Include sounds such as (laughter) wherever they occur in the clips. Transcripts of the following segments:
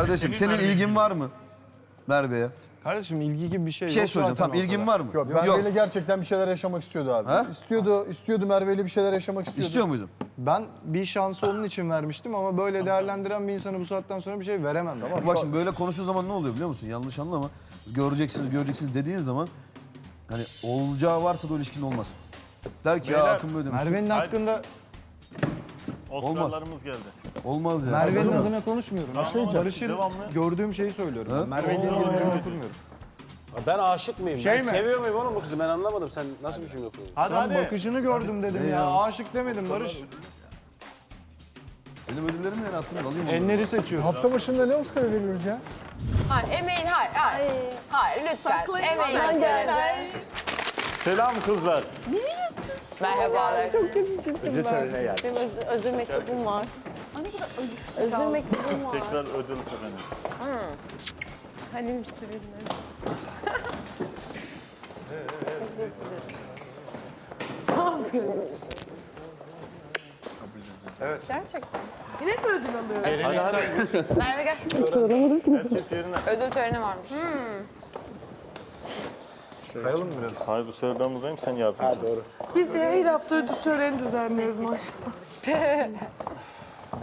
Kardeşim senin ilgin var mı? Merve'ye. Kardeşim ilgi gibi bir şey Bir şey yok söyleyeceğim. zaten Tamam ilgin ortada. var mı? Yok, Merve ile gerçekten bir şeyler yaşamak istiyordu abi. Ha? İstiyordu, istiyordu Merve ile bir şeyler yaşamak istiyordu. İstiyor muydun? Ben bir şansı onun için vermiştim ama böyle değerlendiren bir insana bu saatten sonra bir şey veremem. Tamam. Bak şimdi böyle konuştuğu zaman ne oluyor biliyor musun? Yanlış anlama. Göreceksiniz, göreceksiniz dediğin zaman hani olacağı varsa da o ilişkin olmaz. Der ki ya Beyler, akım böyle demiş. Merve'nin hakkında Oscar'larımız geldi. Olmaz ya. Merve'nin adına konuşmuyorum. Tamam, Barış'ın devamlı. gördüğüm şeyi söylüyorum. Ben Merve ile ilgili bir cümle kurmuyorum. Ben aşık mıyım? Şey ben mi? seviyor muyum oğlum bu kızı? Ben anlamadım. Sen nasıl bir cümle kuruyorsun? Hadi Ben hadi. bakışını gördüm dedim ya. Aşık demedim Barış. Benim ödüllerim yani aklımda alayım onu. Enleri seçiyoruz. Hafta başında ne Oscar veriyoruz ya? Hayır, emeğin hayır, hayır. Hayır, lütfen. Emeğin Selam kızlar. Merhabalar. Çok kötü çizdim ben. Benim öz, özür mektubum var. Özür mektubum var. Tekrar ödül töreni. Halim Sürünler. özür dileriz. Ne yapıyorsun? Gerçekten. Yine mi ödül hadi. Merve gel. Herkes yerine. Ödül töreni varmış. Kayalım biraz. Hayır bu sefer ben buradayım sen yardımcısın. Biz de her hafta ödül töreni düzenliyoruz maşallah. (laughs)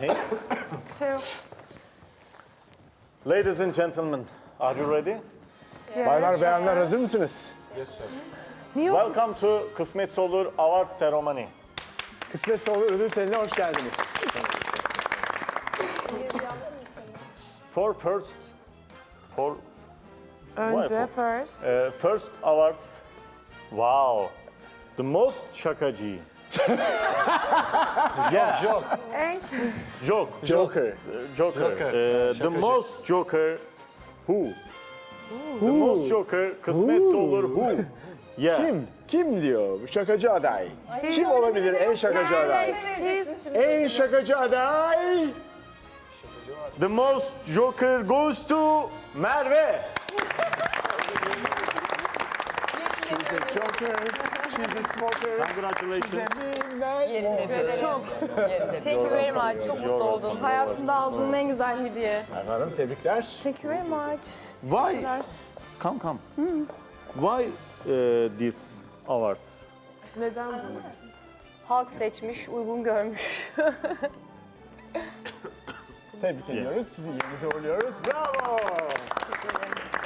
Ne? Bir şey yok. Ladies and gentlemen, are you ready? Baylar beyanlar hazır mısınız? Welcome to Kısmet Olur Award Ceremony. Kısmetse olur ödül törenine hoş geldiniz. For first, for Önce first. uh, first awards. Wow, the most şakacı. (laughs) yeah, joke. Joke. Joker. Joker. Uh, the most Joker who? The most Joker kısmetse olur who? Yeah. Kim? Kim diyor? Bu şakacı aday. Kim olabilir en şakacı aday? Siz En şakacı aday. The most Joker goes to Merve. She's a joker. She's a smoker. She's a midnight Yerinde Çok. Yerinde Thank you. Çok mutlu oldum. Hayatımda aldığım en güzel hediye. Hanım tebrikler. Thank you very. Why? Teşekkürler. Come, come. Why uh, these awards? neden bu? Halk seçmiş, uygun görmüş. Tebrik ediyoruz. Sizi yerinize uğurluyoruz. Bravo.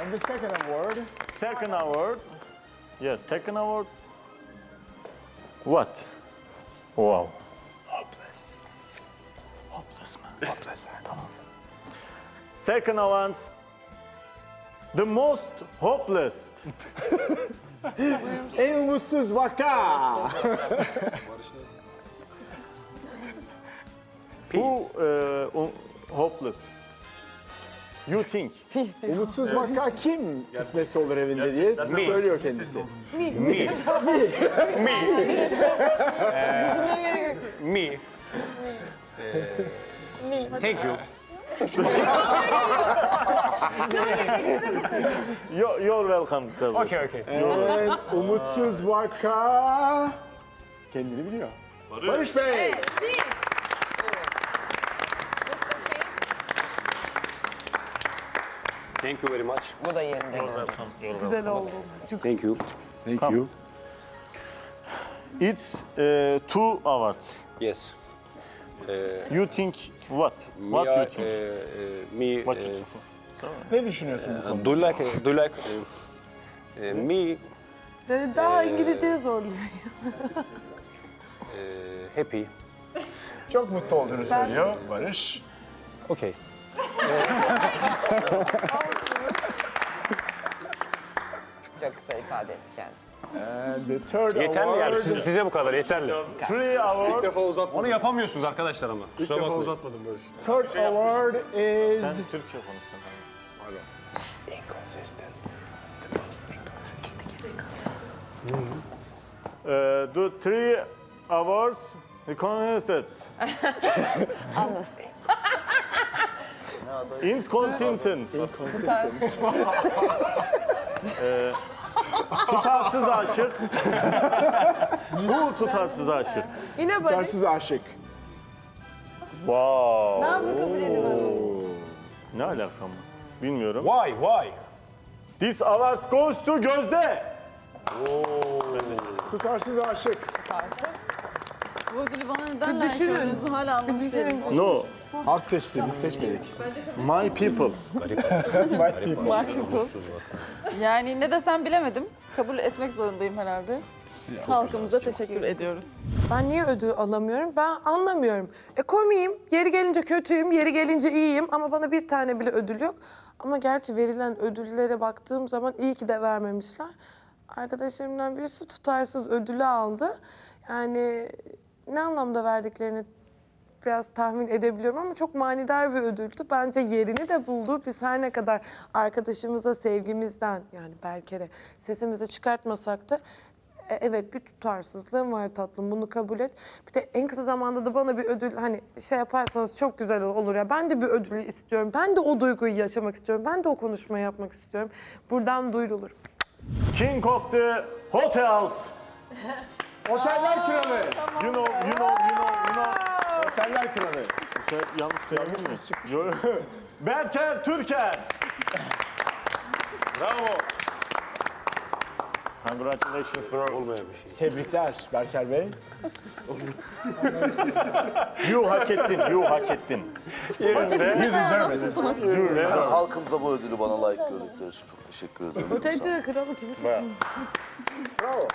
And the second award. Second award. Yes, second award. What? Wow. Hopeless. Hopeless mı? Hopeless. Tamam. Second award. The most hopeless. (laughs) En umutsuz vaka. Who uh, un- hopeless? You think? Umutsuz vaka kim kısmetse olur evinde diye söylüyor kendisi. Me. Me. (laughs) Thank you. You're, you're welcome. kardeşim. Okay, okay. Evet, umutsuz vaka kendini biliyor. Barış, Bey. Thank you very much. Bu da yerinde. Welcome. Güzel oldu. Çok Thank you. Thank you. It's uh, two awards. Yes. You think what? Me, What you think? uh, uh, me, What uh, you think? Ne düşünüyorsun bu konuda? do you like, do you like uh, uh, me Yani daha İngilizceye zorluyor. uh, happy? Çok mutlu olduğunu söylüyor Barış. Okay. (laughs) Çok kısa ifade etti kendini. And the third Yeterli award. yani. Siz- size bu kadar yeterli. Three awards. defa uzatmadım. Onu yapamıyorsunuz arkadaşlar ama. İlk Kusura defa bakmayın. uzatmadım Barış. Third award is Sen Türkçe konuştun. inconsistent. The most inconsistent. Uh, the three awards recognized. (laughs) (laughs) Incontinent. Ee, tutarsız aşık. Bu tutarsız aşık. Yine Barış. Tutarsız aşık. Wow. Ne yapayım kabul edemem. Ne alaka mı? Bilmiyorum. Why? Why? This award goes to Gözde. Tutarsız aşık. Bu ödülü bana neden layık gördünüz? Hala anlamış değilim. No. Halk seçti, biz seçmedik. My people. (laughs) Yani ne desem bilemedim. Kabul etmek zorundayım herhalde. Halkımıza teşekkür ediyoruz. Ben niye ödül alamıyorum? Ben anlamıyorum. E komiyim, yeri gelince kötüyüm, yeri gelince iyiyim ama bana bir tane bile ödül yok. Ama gerçi verilen ödüllere baktığım zaman iyi ki de vermemişler. Arkadaşlarımdan birisi tutarsız ödülü aldı. Yani ne anlamda verdiklerini biraz tahmin edebiliyorum ama çok manidar bir ödüldü. Bence yerini de buldu. Biz her ne kadar arkadaşımıza sevgimizden yani Berker'e sesimizi çıkartmasak da e, evet bir tutarsızlığım var tatlım bunu kabul et. Bir de en kısa zamanda da bana bir ödül hani şey yaparsanız çok güzel olur ya. Ben de bir ödül istiyorum. Ben de o duyguyu yaşamak istiyorum. Ben de o konuşmayı yapmak istiyorum. Buradan duyurulur. King of the hotels. (laughs) Oteller kralı. You know, you know, you know, you know. Oteller kralı. Sen yanlış söyledin mi? Yo- Berker Türker. Bravo. Congratulations bro. Olmayan bir şey. Tebrikler Berker Bey. You hak ettin, you hak ettin. You deserve it. You deserve. Halkımıza bu ödülü bana layık gördükleri için çok teşekkür ederim. Öteci kralı kimi Bravo.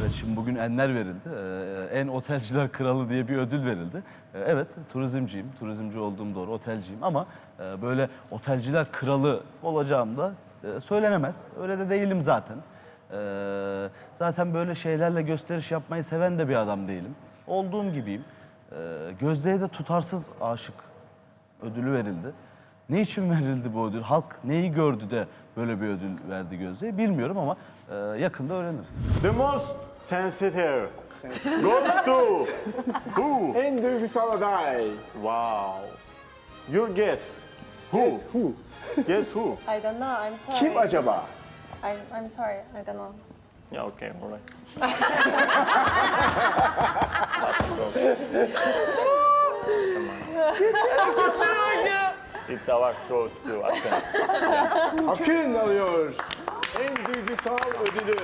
Evet şimdi bugün enler verildi. Ee, en otelciler kralı diye bir ödül verildi. Ee, evet turizmciyim, turizmci olduğum doğru otelciyim ama e, böyle otelciler kralı olacağım da e, söylenemez. Öyle de değilim zaten. Ee, zaten böyle şeylerle gösteriş yapmayı seven de bir adam değilim. Olduğum gibiyim. Gözde'ye de tutarsız aşık ödülü verildi. Ne için verildi bu ödül? Halk neyi gördü de böyle bir ödül verdi Gözde'ye bilmiyorum ama e, yakında öğreniriz. The most sensitive goes (laughs) to who? En duygusal aday. Wow. Your guess. Who? Yes, who? Guess who? (laughs) I don't know, I'm sorry. Kim acaba? I'm, I'm sorry, I don't know. Yeah, okay, all (laughs) It's our goes to Akden. (laughs) Akın alıyor. En duygusal ödülü.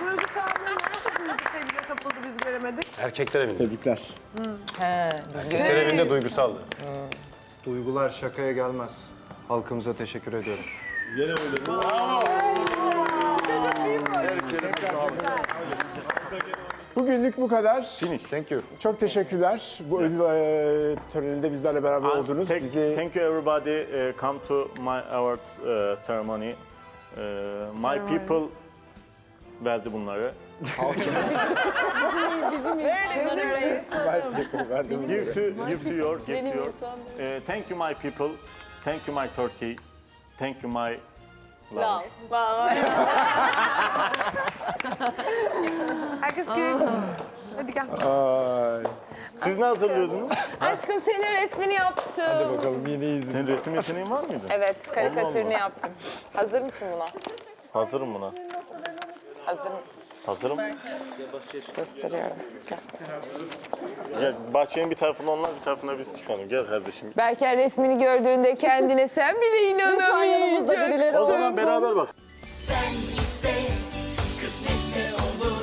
Bu ödül sahibi nerede sevgiye kapıldı biz göremedik. Erkekler evinde. Tebrikler. Erkekler evinde duygusaldı. Duygular şakaya gelmez. Halkımıza teşekkür ediyorum. Bugünlük bu kadar. Finish. Thank you. Çok teşekkürler. Bu ödül e, töreninde bizlerle beraber oldunuz. Thank, Bizi thank you everybody uh, come to my awards uh, ceremony. Uh, my people verdi bunları. (laughs) verdiğiniz Give to, give to your, give to your. Uh, thank you my people. Thank you my Turkey. Thank you my love. Herkes gülebilir. Hadi gel. Ay, Siz ne hazırlıyordunuz? Aşkım senin resmini yaptım. hadi bakalım yeni izin. Senin resim yeteneğin var mıydı? Evet, karikatürünü yaptım. Hazır mısın buna? Hazırım buna. Hazır mısın? Hazırım. Gösteriyorum. Gel. Gel bahçenin bir tarafına onlar bir tarafına biz çıkalım. Gel kardeşim. Berker resmini gördüğünde kendine sen bile (laughs) inanamayacaksın. O zaman beraber bak. Sen iste, kısmetse olur.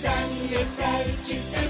Sen yeter ki olur.